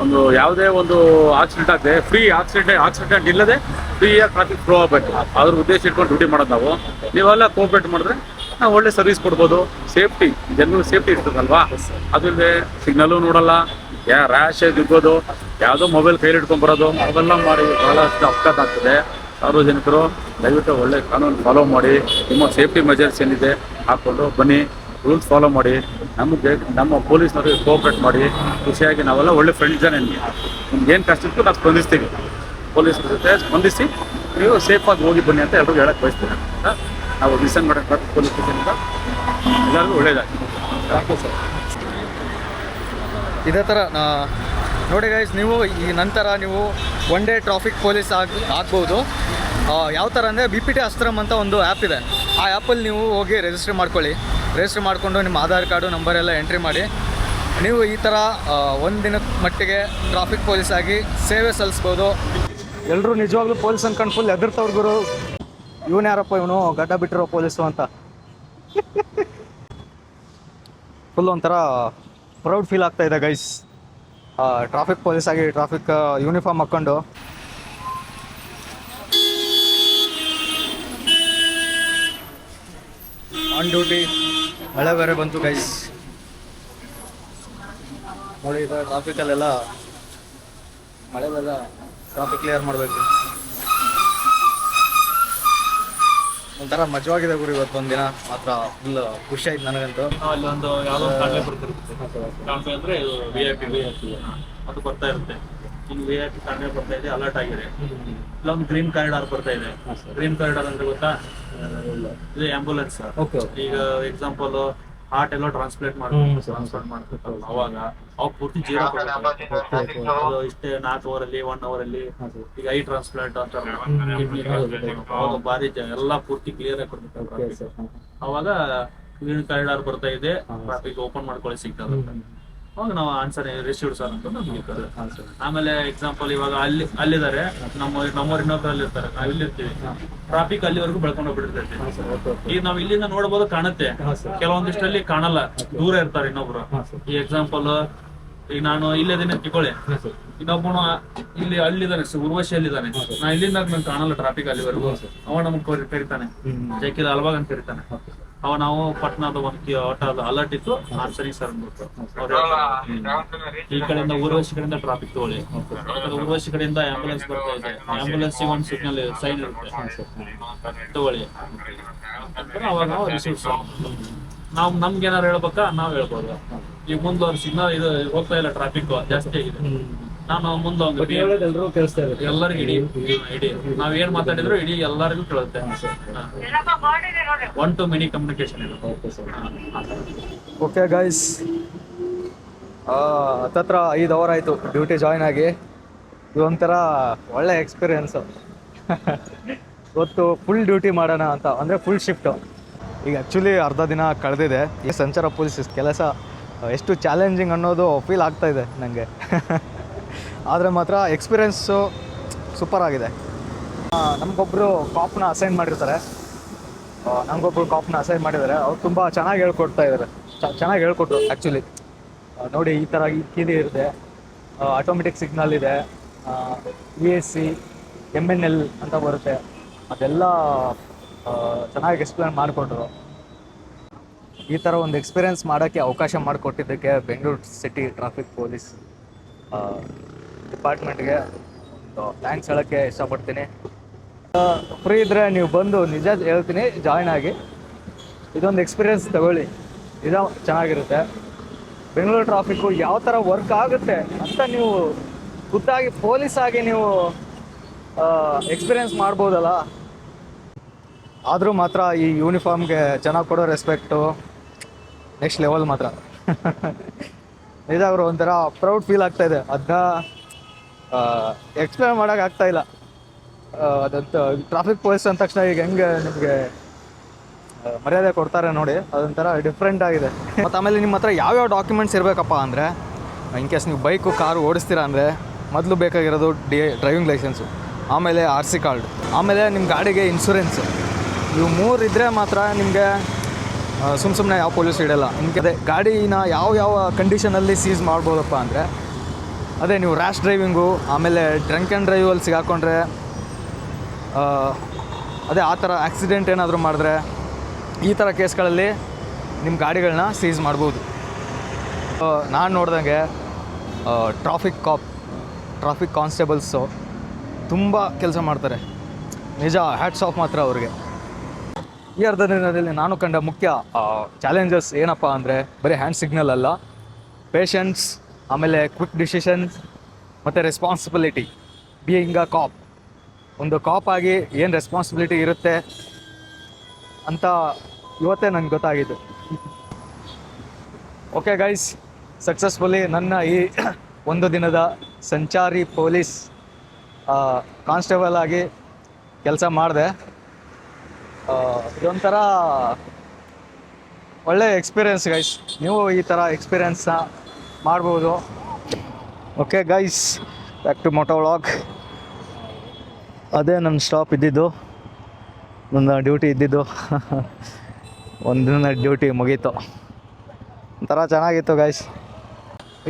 Speaker 4: ಒಂದು ಯಾವುದೇ ಒಂದು ಆಕ್ಸಿಡೆಂಟ್ ಆಗದೆ ಫ್ರೀ ಆಕ್ಸಿಡೆಂಟ್ ಆಕ್ಸಿಡೆಂಟ್ ಇಲ್ಲದೆ ಫ್ರೀಯಾಗಿ ಟ್ರಾಫಿಕ್ ಫ್ಲೋ ಆಗಬೇಕು. ಅದ್ರ ಉದ್ದೇಶ ಇಟ್ಕೊಂಡು ಡ್ಯೂಟಿ ಮಾಡೋದು ನಾವು. ನೀವೆಲ್ಲ ಕೋಆಪರೇಟ್ ಮಾಡಿದ್ರೆ ನಾವು ಒಳ್ಳೆ ಸರ್ವಿಸ್ ಕೊಡ್ಬೋದು. ಸೇಫ್ಟಿ ಜನರು ಸೇಫ್ಟಿ ಇರ್ತದಲ್ವಾ? ಅದಿಲ್ಲದೆ ಸಿಗ್ನಲ್ಲು ನೋಡಲ್ಲ. ಯಾ ರ್ಯಾಶ್ ಇರ್ಬೋದು ಯಾವುದೋ ಮೊಬೈಲ್ ಕೈಲಿ ಇಟ್ಕೊಂಡ್ಬರೋದು ಅವೆಲ್ಲ ಮಾಡಿ ಬಹಳಷ್ಟು ಅಪಘಾತ ಆಗ್ತದೆ. ಸಾರ್ವಜನಿಕರು ದಯವಿಟ್ಟು ಒಳ್ಳೆ ಕಾನೂನು ಫಾಲೋ ಮಾಡಿ, ನಿಮ್ಮ ಸೇಫ್ಟಿ ಮೆಜರ್ಸ್ ಏನಿದೆ ಹಾಕ್ಕೊಂಡು ಬನ್ನಿ ರೂಲ್ಸ್ ಫಾಲೋ ಮಾಡಿ, ನಮಗೆ, ನಮ್ಮ ಪೊಲೀಸ್ನವ್ರಿಗೆ ಕೋಆಪ್ರೇಟ್ ಮಾಡಿ, ಖುಷಿಯಾಗಿ ನಾವೆಲ್ಲ ಒಳ್ಳೆ ಫ್ರೆಂಡ್ಸ್ ಜನ ನಿಮಗೆ ನಿಮ್ಗೆ ಏನು ಕಷ್ಟ ಇತ್ತು ನಾವು ಸ್ಪಂದಿಸ್ತೀವಿ. ಪೊಲೀಸ್ ಜೊತೆ ಸ್ಪಂದಿಸಿ, ನೀವು ಸೇಫಾಗಿ ಹೋಗಿ ಬನ್ನಿ ಅಂತ ಎಲ್ಲರಿಗೂ ಹೇಳಕ್ಕೆ ಬಯಸ್ತೀನಿ. ಅಂತ ನಾವು ಮಿಷನ್ ಮಾಡೋಕ್ಕೆ ಪೊಲೀಸ್ ಸ್ಟೇಷನಿಂದ ಎಲ್ಲರಿಗೂ ಒಳ್ಳೇದಾಗಿ ಸರ್
Speaker 1: ಇದೇ ಥರ ನೋಡಿ ಗೈಸ್ ನೀವು ಈ ನಂತರ ನೀವು ಒನ್ ಡೇ ಟ್ರಾಫಿಕ್ ಪೊಲೀಸ್ ಆಗಿ ಆಗ್ಬೋದು. ಯಾವ ಥರ ಅಂದರೆ ಬಿ ಪಿ ಟಿ ಅಸ್ತ್ರಮ್ ಅಂತ ಒಂದು ಆ್ಯಪ್ ಇದೆ. ಆ ಆ್ಯಪಲ್ಲಿ ನೀವು ಹೋಗಿ ರಿಜಿಸ್ಟರ್ ಮಾಡ್ಕೊಳ್ಳಿ. ರಿಜಿಸ್ಟರ್ ಮಾಡಿಕೊಂಡು ನಿಮ್ಮ ಆಧಾರ್ ಕಾರ್ಡು ನಂಬರ್ ಎಲ್ಲ ಎಂಟ್ರಿ ಮಾಡಿ. ನೀವು ಈ ಥರ ಒಂದು ದಿನದ ಮಟ್ಟಿಗೆ ಟ್ರಾಫಿಕ್ ಪೊಲೀಸ್ ಆಗಿ ಸೇವೆ ಸಲ್ಲಿಸ್ಬೋದು. ಎಲ್ಲರೂ ನಿಜವಾಗ್ಲೂ ಪೊಲೀಸ್ ಅನ್ಕೊಂಡು ಫುಲ್ ಎದುರ್ತವ್ರ ಗುರು. ಇವನು ಯಾರಪ್ಪ ಇವನು? ಗಡ್ಡ ಬಿಟ್ಟಿರೋ ಪೊಲೀಸು ಅಂತ. ಫುಲ್ ಒಂಥರ ಪ್ರೌಡ್ ಫೀಲ್ ಆಗ್ತಾ ಇದೆ ಗೈಸ್ ಟ್ರಾಫಿಕ್ ಪೊಲೀಸ್ ಆಗಿ ಟ್ರಾಫಿಕ್ ಯೂನಿಫಾರ್ಮ್ ಹಾಕ್ಕೊಂಡು ಆನ್ ಡ್ಯೂಟಿ ಮಳೆ ಬೇರೆ ಬಂತು ಗೈಸ್ ನೋಡಿ ಟ್ರಾಫಿಕಲ್ಲೆಲ್ಲ ಮಳೆ ಬೇಗ ಟ್ರಾಫಿಕ್ ಕ್ಲಿಯರ್ ಮಾಡಬೇಕು. ಒಂಥರ ಮಜವಾಗಿದೆ ಗುರು ಇವತ್ತು ಒಂದಿನ ಮಾತ್ರ ಫುಲ್ ಖುಷಿ ಆಯ್ತು ನನಗಂತೂ.
Speaker 3: ಅಲ್ಲಿ ಒಂದು ಯಾವುದೋ ಒಂದು ಕಾಣಲೆ ಬರ್ತಿರುತ್ತೆ. ಕಾಣಲೆ ಅಂದ್ರೆ V I P V I P ಅದು ಬರ್ತಾ ಇರುತ್ತೆ. ಈಗ ವಿ ಐ ಪಿ ಕಾರಿಡಾರ್ ಬರ್ತಾ ಇದೆ ಅಲರ್ಟ್ ಆಗಿದೆ. ಇಲ್ಲೊಂದು ಗ್ರೀನ್ ಕಾರಿಡಾರ್ ಬರ್ತಾ ಇದೆ. ಗ್ರೀನ್ ಕಾರಿಡಾರ್ ಅಂದ್ರೆ ಗೊತ್ತಾ? ಇದು ಆಂಬುಲೆನ್ಸ್
Speaker 1: ಓಕೆ
Speaker 3: ಈಗ ಎಕ್ಸಾಂಪಲ್ ಹಾರ್ಟ್ ಎಲ್ಲ ಟ್ರಾನ್ಸ್ಪ್ಲೇಟ್ ಟ್ರಾನ್ಸ್ಪ್ಲಾಂಟ್ ಮಾಡ್ತಿರ್ತಾರಲ್ಲ ಅವಾಗ ಅವಾಗ ಪೂರ್ತಿ ಜೀರೋ ಅದು ಇಷ್ಟೇ ನಾಲ್ಕು ಅವರ್ ಅಲ್ಲಿ ಒನ್ ಅವರ್ ಅಲ್ಲಿ ಈಗ ಐ ಟ್ರಾನ್ಸ್ಪ್ಲಾಂಟ್ ಅಂತ ಅವಾಗ ಭಾರಿ ಜ- ಎಲ್ಲಾ ಪೂರ್ತಿ ಕ್ಲಿಯರ್ ಆಗಿ ಕೊಡ್ಬೇಕು ಅವಾಗ ಗ್ರೀನ್ ಕಾರಿಡಾರ್ ಬರ್ತಾ ಇದೆ ಟ್ರಾಫಿಕ್ ಓಪನ್ ಮಾಡ್ಕೊಳ್ಳಿ ಸಿಗ್ತದೆ. ಅವಾಗ ನಾವು ಆನ್ಸರ್ ರಿಸೀವ್ಡ್ ಸರ್ ಅಂತ ನಮ್ಗೆ. ಆಮೇಲೆ ಎಕ್ಸಾಂಪಲ್ ಇವಾಗ ಅಲ್ಲಿ ಅಲ್ಲಿದ್ದಾರೆ. ನಮ್ಮ ನಮ್ಮವ್ರು ಇನ್ನೊಬ್ರಲ್ಲಿ ಇರ್ತಾರೆ ನಾವು ಇಲ್ಲಿ ಇರ್ತೀವಿ ಟ್ರಾಫಿಕ್ ಅಲ್ಲಿವರೆಗೂ ಬೆಳ್ಕೊಂಡು ಹೋಗ್ಬಿಟ್ಟಿರ್ತೈತಿ. ಈಗ ನಾವ್ ಇಲ್ಲಿಂದ ನೋಡಬಹುದು ಕಾಣುತ್ತೆ. ಕೆಲವೊಂದಿಷ್ಟಲ್ಲಿ ಕಾಣಲ್ಲ. ದೂರ ಇರ್ತಾರೆ ಇನ್ನೊಬ್ರು. ಈ ಎಕ್ಸಾಂಪಲ್ ಈಗ ನಾನು ಇಲ್ಲಿದ್ದೀನಿ ಅದನ್ನ ತಿಳ್ಕೊಳ್ಳಿ. ಇನ್ನೊಬ್ಬನು ಇಲ್ಲಿ ಅಲ್ಲಿದ್ದಾನೆ ಉರ್ವಶಿ ಅಲ್ಲಿದ್ದಾನೆ ನಾ ಇಲ್ಲಿಂದ ಕಾಣಲ್ಲ ಟ್ರಾಫಿಕ್ ಅಲ್ಲಿವರೆಗೂ. ಅವ ನಮ್ಗೆ ಕರಿ- ಕರಿತಾನೆ. ಜೈಕಿಲ್ ಅಲ್ವಾಗ ಅಂತ ಕರಿತಾನೆ. ಅವ ನಾವು ಪಟ್ನಾದ ಒಂದು ಆಟೋ ಅಲರ್ಟ್ ಇತ್ತು. ಸರಿ ಸರ್ ಅಂದ್ಬಿಟ್ಟು ಈ ಕಡೆಯಿಂದ ಊರ್ವಶಿ ಕಡೆಯಿಂದ ಟ್ರಾಫಿಕ್ ತಗೊಳ್ಳಿ. ಊರ್ವಶಿ ಕಡೆಯಿಂದ ಆಂಬುಲೆನ್ಸ್ ಬರ್ತಾ ಇದೆ. ಆಂಬುಲೆನ್ಸ್ ಒಂದು ಸಿಗ್ನಲ್ ಸೈನ್ ಇರುತ್ತೆ. ತಗೊಳ್ಳಿ. ಅಂತ ಅವಾಗ ನಾವು ರಿಸೀವ್ ನಾವು ನಮ್ಗೆ ಏನಾರು ಹೇಳ್ಬೇಕಾ? ನಾವ್ ಹೇಳ್ಬೋದು. ಈಗ ಮುಂದೆ ಅವ್ರ ಸಿಗ್ನಲ್ ಇದು ಹೋಗ್ತಾ ಇಲ್ಲ ಟ್ರಾಫಿಕ್ ಜಾಸ್ತಿ ಆಗಿದೆ. ನಾನು ಮುಂದೆ ಎಲ್ಲರಿಗೂ ಇಡೀ ಇಡೀ ನಾವ್ ಏನ್ ಮಾತಾಡಿದ್ರು ಇಡೀ ಎಲ್ಲರಿಗೂ ಕೇಳುತ್ತೆ. ಒನ್ ಟು ಮೆನಿ ಕಮ್ಯುನಿಕೇಶನ್ ಇದೆ.
Speaker 1: ಓಕೆ ಗೈಸ್ ಹತ್ತತ್ರ ಐದು ಅವರ್ ಆಯಿತು ಡ್ಯೂಟಿ ಜಾಯ್ನ್ ಆಗಿ. ಇದೊಂಥರ ಒಳ್ಳೆ ಎಕ್ಸ್ಪೀರಿಯೆನ್ಸು ಇವತ್ತು ಫುಲ್ ಡ್ಯೂಟಿ ಮಾಡೋಣ ಅಂತ. ಅಂದರೆ ಫುಲ್ ಶಿಫ್ಟು ಈಗ ಆ್ಯಕ್ಚುಲಿ ಅರ್ಧ ದಿನ ಕಳೆದಿದೆ. ಈ ಸಂಚಾರ ಪೊಲೀಸ್ ಕೆಲಸ ಎಷ್ಟು ಚಾಲೆಂಜಿಂಗ್ ಅನ್ನೋದು ಫೀಲ್ ಆಗ್ತಾ ಇದೆ ನನಗೆ ಆದರೆ ಮಾತ್ರ ಎಕ್ಸ್ಪೀರಿಯೆನ್ಸು ಸೂಪರ್ ಆಗಿದೆ. ನಮಗೊಬ್ಬರು ಕಾಪ್ನ ಅಸೈನ್ ಮಾಡಿರ್ತಾರೆ. ನಮಗೊಬ್ಬರು ಕಾಪ್ನ ಅಸೈನ್ ಮಾಡಿದ್ದಾರೆ. ಅವ್ರು ತುಂಬ ಚೆನ್ನಾಗಿ ಹೇಳ್ಕೊಡ್ತಾ ಇದ್ದಾರೆ ಚೆನ್ನಾಗಿ ಹೇಳ್ಕೊಟ್ರು ಆ್ಯಕ್ಚುಲಿ ನೋಡಿ ಈ ಥರ ಈ ಕೀಲಿ ಇರುತ್ತೆ. ಆಟೋಮೆಟಿಕ್ ಸಿಗ್ನಲ್ ಇದೆ. E S C M N L ಅಂತ ಬರುತ್ತೆ. ಅದೆಲ್ಲ ಚೆನ್ನಾಗಿ ಎಕ್ಸ್ಪ್ಲೇನ್ ಮಾಡಿಕೊಟ್ರು ಈ ಥರ ಒಂದು ಎಕ್ಸ್ಪೀರಿಯೆನ್ಸ್ ಮಾಡೋಕ್ಕೆ ಅವಕಾಶ ಮಾಡಿಕೊಟ್ಟಿದ್ದಕ್ಕೆ ಬೆಂಗಳೂರು ಸಿಟಿ ಟ್ರಾಫಿಕ್ ಪೊಲೀಸ್ ಡಿಪಾರ್ಟ್ಮೆಂಟ್ಗೆ. ಥ್ಯಾಂಕ್ಸ್ ಹೇಳೋಕ್ಕೆ ಇಷ್ಟಪಡ್ತೀನಿ. ಫ್ರೀ ಇದ್ದರೆ ನೀವು ಬಂದು ನಿಜ ಹೇಳ್ತೀನಿ ಜಾಯ್ನ್ ಆಗಿ. ಇದೊಂದು ಎಕ್ಸ್ಪೀರಿಯೆನ್ಸ್ ತಗೊಳ್ಳಿ. ಇದು ಚೆನ್ನಾಗಿರುತ್ತೆ. ಬೆಂಗಳೂರು ಟ್ರಾಫಿಕ್ಕು ಯಾವ ಥರ ವರ್ಕ್ ಆಗುತ್ತೆ ಅಂತ ನೀವು ಖುದ್ದಾಗಿ ಪೊಲೀಸ್ ಆಗಿ ನೀವು ಎಕ್ಸ್ಪೀರಿಯೆನ್ಸ್ ಮಾಡ್ಬೋದಲ್ಲ. ಆದರೂ ಮಾತ್ರ ಈ ಯೂನಿಫಾರ್ಮ್ಗೆ ಚೆನ್ನಾಗಿ ಕೊಡೋ ರೆಸ್ಪೆಕ್ಟು ನೆಕ್ಸ್ಟ್ ಲೆವೆಲ್ ಮಾತ್ರ. ನಿಜ ಅವರು ಒಂಥರ ಪ್ರೌಡ್ ಫೀಲ್ ಆಗ್ತಾಯಿದೆ ಅದನ್ನ ಎಕ್ಸ್ಪ್ಲೇನ್ ಮಾಡೋಕೆ ಆಗ್ತಾ ಇಲ್ಲ. ಅದಂತ ಟ್ರಾಫಿಕ್ ಪೊಲೀಸ್ ಅಂದ ತಕ್ಷಣ ಈಗ ಹೆಂಗೆ ನಿಮಗೆ ಮರ್ಯಾದೆ ಕೊಡ್ತಾರೆ ನೋಡಿ, ಅದೊಂಥರ ಡಿಫ್ರೆಂಟ್ ಆಗಿದೆ. ಮತ್ತು ಆಮೇಲೆ ನಿಮ್ಮ ಹತ್ರ ಯಾವ್ಯಾವ ಡಾಕ್ಯುಮೆಂಟ್ಸ್ ಇರಬೇಕಪ್ಪ ಅಂದರೆ ಇನ್ ಕೇಸ್ ನೀವು ಬೈಕು ಕಾರು ಓಡಿಸ್ತೀರಾ ಅಂದರೆ, ಮೊದಲು ಬೇಕಾಗಿರೋದು ಡಿ ಡ್ರೈವಿಂಗ್ ಲೈಸೆನ್ಸು ಆಮೇಲೆ ಆರ್ ಸಿ ಕಾರ್ಡ್ ಆಮೇಲೆ ನಿಮ್ಮ ಗಾಡಿಗೆ ಇನ್ಶೂರೆನ್ಸ್ ಇವು ಮೂರು ಇದ್ದರೆ ಮಾತ್ರ ನಿಮಗೆ ಸುಮ್ಮ ಸುಮ್ಮನೆ ಯಾವ ಪೊಲೀಸ್ ಇಡಲ್ಲ ನಿಮಗೆ ಅದೇ ಗಾಡಿನ ಯಾವ ಯಾವ ಕಂಡೀಷನಲ್ಲಿ ಸೀಸ್ ಮಾಡ್ಬೋದಪ್ಪ ಅಂದರೆ ಅದೇ ನೀವು ರ್ಯಾಶ್ ಡ್ರೈವಿಂಗು ಆಮೇಲೆ ಡ್ರಂಕ್ ಆ್ಯಂಡ್ ಡ್ರೈವಲ್ಲಿ ಸಿಗಾಕೊಂಡ್ರೆ ಅದೇ ಆ ಥರ ಆಕ್ಸಿಡೆಂಟ್ ಏನಾದರೂ ಮಾಡಿದ್ರೆ ಈ ಥರ ಕೇಸ್ಗಳಲ್ಲಿ ನಿಮ್ಮ ಗಾಡಿಗಳನ್ನ ಸೀಸ್ ಮಾಡ್ಬೋದು. ನಾನು ನೋಡ್ದಂಗೆ ಟ್ರಾಫಿಕ್ ಕಾಪ್ ಟ್ರಾಫಿಕ್ ಕಾನ್ಸ್ಟೇಬಲ್ಸು ತುಂಬ ಕೆಲಸ ಮಾಡ್ತಾರೆ. ನಿಜ ಹ್ಯಾಟ್ಸ್ ಆಫ್ ಮಾತ್ರ ಅವ್ರಿಗೆ. ಈ ಅರ್ಧ ದಿನದಲ್ಲಿ ನಾನು ಕಂಡ ಮುಖ್ಯ ಚಾಲೆಂಜಸ್ ಏನಪ್ಪ ಅಂದರೆ ಬರೀ ಹ್ಯಾಂಡ್ ಸಿಗ್ನಲ್ ಅಲ್ಲ ಪೇಷನ್ಸ್ ಆಮೇಲೆ ಕ್ವಿಕ್ ಡಿಸಿಷನ್ಸ್ ಮತ್ತು ರೆಸ್ಪಾನ್ಸಿಬಿಲಿಟಿ ಬೀಯಿಂಗ್ ಅ ಕಾಪ್ ಒಂದು ಕಾಪ್ ಆಗಿ ಏನು ರೆಸ್ಪಾನ್ಸಿಬಿಲಿಟಿ ಇರುತ್ತೆ ಅಂತ ಇವತ್ತೇ ನನಗೆ ಗೊತ್ತಾಗಿದ್ದು. ಓಕೆ ಗೈಸ್ ಸಕ್ಸಸ್ಫುಲಿ ನನ್ನ ಈ ಒಂದು ದಿನದ ಸಂಚಾರಿ ಪೊಲೀಸ್ ಕಾನ್ಸ್ಟೇಬಲ್ ಆಗಿ ಕೆಲಸ ಮಾಡಿದೆ. ಇದೊಂಥರ ಒಳ್ಳೆ ಎಕ್ಸ್ಪೀರಿಯನ್ಸ್ ಗೈಸ್ ನೀವು ಈ ಥರ ಎಕ್ಸ್ಪೀರಿಯನ್ಸ್ನ ಮಾಡ್ಬೋದು. Okay guys back to moto vlog ಅದೇ ನನ್ನ ಸ್ಟಾಪ್ ಇದ್ದಿದ್ದು. ನನ್ನ ಡ್ಯೂಟಿ ಇದ್ದಿದ್ದು. ಒಂದು ಡ್ಯೂಟಿ ಮುಗೀತು. ಒಂಥರ ಚೆನ್ನಾಗಿತ್ತು ಗೈಸ್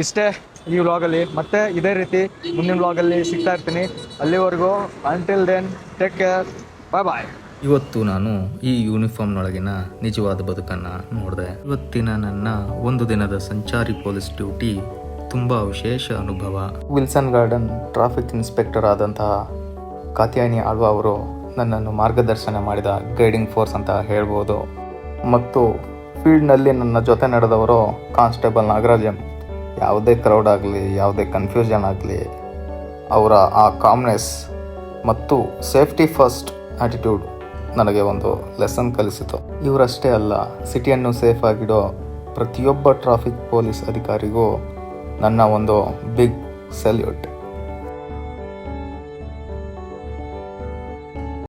Speaker 1: ಇಷ್ಟೇ ಈ ವ್ಲಾಗಲ್ಲಿ ಮತ್ತೆ ಇದೇ ರೀತಿ ಮುಂದಿನ ವ್ಲಾಗಲ್ಲಿ ಸಿಗ್ತಾ ಇರ್ತೀನಿ. ಅಲ್ಲಿವರೆಗೂ until then take care bye bye
Speaker 5: ಇವತ್ತು ನಾನು ಈ ಯೂನಿಫಾರ್ಮ್ನೊಳಗಿನ ನಿಜವಾದ ಬದುಕನ್ನು ನೋಡಿದೆ. ಇವತ್ತಿನ ನನ್ನ ಒಂದು ದಿನದ ಸಂಚಾರಿ ಪೊಲೀಸ್ ಡ್ಯೂಟಿ ತುಂಬ ವಿಶೇಷ ಅನುಭವ. ವಿಲ್ಸನ್ ಗಾರ್ಡನ್ ಟ್ರಾಫಿಕ್ ಇನ್ಸ್ಪೆಕ್ಟರ್ ಆದಂತಹ ಕಾತ್ಯಾಯಿನಿ ಆಳ್ವಾ ಅವರು ನನ್ನನ್ನು ಮಾರ್ಗದರ್ಶನ ಮಾಡಿದ ಗೈಡಿಂಗ್ ಫೋರ್ಸ್ ಅಂತ ಹೇಳ್ಬೋದು. ಮತ್ತು ಫೀಲ್ಡ್ನಲ್ಲಿ ನನ್ನ ಜೊತೆ ನಡೆದವರು ಕಾನ್ಸ್ಟೇಬಲ್ ನಾಗರಾಜನ್ ಯಾವುದೇ ಕ್ರೌಡ್ ಆಗಲಿ, ಯಾವುದೇ ಕನ್ಫ್ಯೂಷನ್ ಆಗಲಿ,
Speaker 1: ಅವರ ಆ ಕಾಮ್ನೆಸ್ ಮತ್ತು ಸೇಫ್ಟಿ ಫಸ್ಟ್ ಆಟಿಟ್ಯೂಡ್ ನನಗೆ ಒಂದು ಲೆಸನ್ ಕಲಿಸಿತು. ಇವರಷ್ಟೇ ಅಲ್ಲ, ಸಿಟಿಯನ್ನು ಸೇಫ್ ಆಗಿಡೋ ಪ್ರತಿಯೊಬ್ಬ ಟ್ರಾಫಿಕ್ ಪೊಲೀಸ್ ಅಧಿಕಾರಿಗೂ ನನ್ನ ಒಂದು ಬಿಗ್ ಸಲ್ಯೂಟ್